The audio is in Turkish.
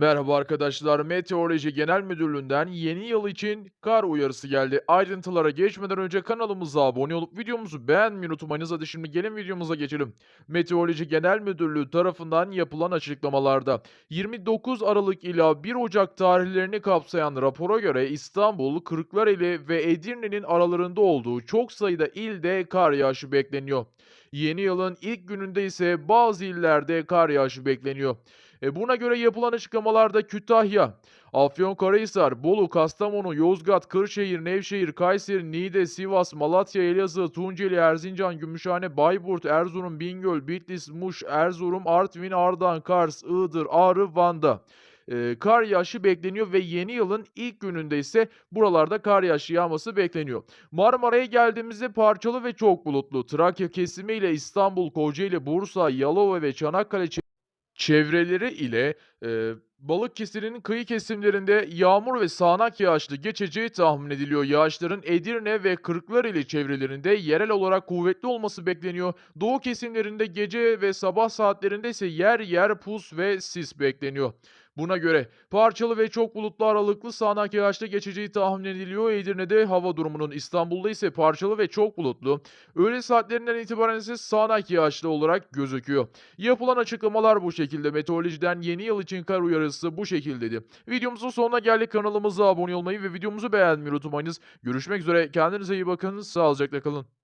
Merhaba arkadaşlar, Meteoroloji Genel Müdürlüğü'nden yeni yıl için kar uyarısı geldi. Ayrıntılara geçmeden önce kanalımıza abone olup videomuzu beğenmeyi unutmayınız. Hadi şimdi gelin videomuza geçelim. Meteoroloji Genel Müdürlüğü tarafından yapılan açıklamalarda 29 Aralık ila 1 Ocak tarihlerini kapsayan rapora göre İstanbul, Kırklareli ve Edirne'nin aralarında olduğu çok sayıda ilde kar yağışı bekleniyor. Yeni yılın ilk gününde ise bazı illerde kar yağışı bekleniyor. E, buna göre yapılan açıklamalarda Kütahya, Afyonkarahisar, Bolu, Kastamonu, Yozgat, Kırşehir, Nevşehir, Kayseri, Niğde, Sivas, Malatya, Elazığ, Tunceli, Erzincan, Gümüşhane, Bayburt, Erzurum, Bingöl, Bitlis, Muş, Erzurum, Artvin, Ardahan, Kars, Iğdır, Ağrı, Van'da e, kar yağışı bekleniyor ve yeni yılın ilk gününde ise buralarda kar yağışı yağması bekleniyor. Marmara'ya geldiğimizde parçalı ve çok bulutlu. Trakya kesimi ile İstanbul, Kocaeli, Bursa, Yalova ve Çanakkale Çevreleri ile, eee, Balıkesir'in kıyı kesimlerinde yağmur ve sağanak yağışlı geçeceği tahmin ediliyor. Yağışların Edirne ve Kırklareli çevrelerinde yerel olarak kuvvetli olması bekleniyor. Doğu kesimlerinde gece ve sabah saatlerinde ise yer yer pus ve sis bekleniyor. Buna göre parçalı ve çok bulutlu aralıklı sağanak yağışlı geçeceği tahmin ediliyor. Edirne'de hava durumunun, İstanbul'da ise parçalı ve çok bulutlu. Öğle saatlerinden itibaren ise sağanak yağışlı olarak gözüküyor. Yapılan açıklamalar bu şekilde. Meteorolojiden yeni yıl için kar uyarısı bu şekildeydi. Videomuzun sonuna geldik. Kanalımıza abone olmayı ve videomuzu beğenmeyi unutmayınız. Görüşmek üzere. Kendinize iyi bakın. Sağlıcakla kalın.